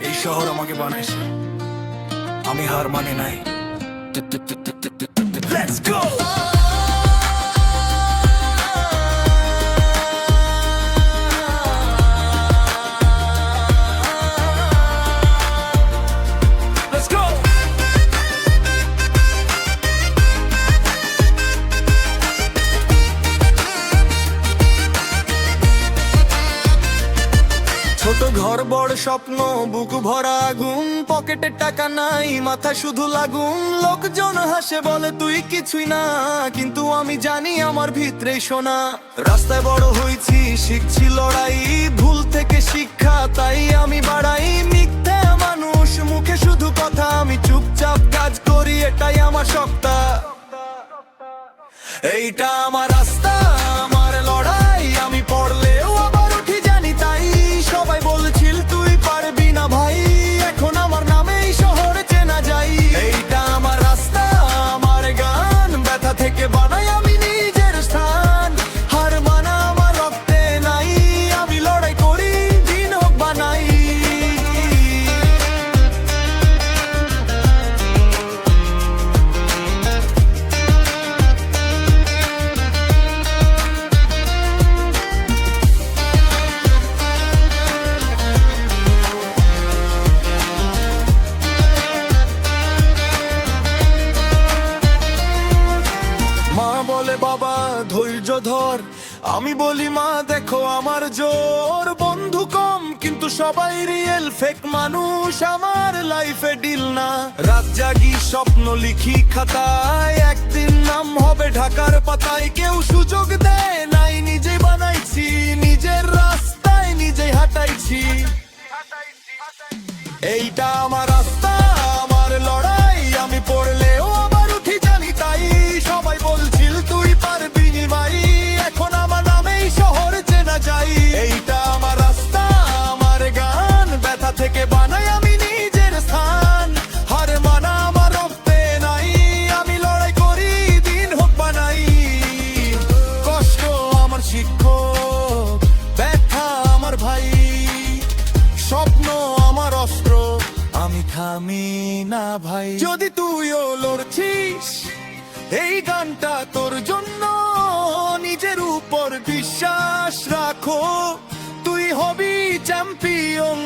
এই শহর আমাকে বানাইছে। আমি হার মানে নাই। Let's go! ছোট ঘর বড় স্বপ্ন, বুক ভরা আগুন, পকেটে টাকা নাই, মাথা শুধু লাগুন। লোকজন হাসে, বলে, তুই কিছুই না, কিন্তু আমি জানি আমার ভিতরে শোনা রাস্তায় বড় হয়েছি, শিখছি লড়াই, ভুল থেকে শিক্ষা, তাই আমি বাড়াই। মিথ্যে মানুষ, মুখে শুধু কথা, আমি চুপচাপ কাজ করি, এটাই আমার সত্তা। এইটা আমার রাস্তা ধৈর্য ধর আমি বলি, মা, দেখো আমার জোর। বন্ধু কম, কিন্তু সবাই রিয়েল ফেক মানুষ। আমার লাইফে ডিল না। রাত জাগি, স্বপ্ন লিখি খাতায়। একদিন নাম হবে ঢাকার পাতায়। কেউ সুযোগ দেয় নাই, নিজে বানাইছি। নিজের রাস্তায় নিজে হাঁটাইছি। এইটা আমার আমি থামি না ভাই। যদি তুইও লড়ছিস, এই গানটা তোর জন্য নিজের উপর বিশ্বাস রাখো। তুই হবি চ্যাম্পিয়ন।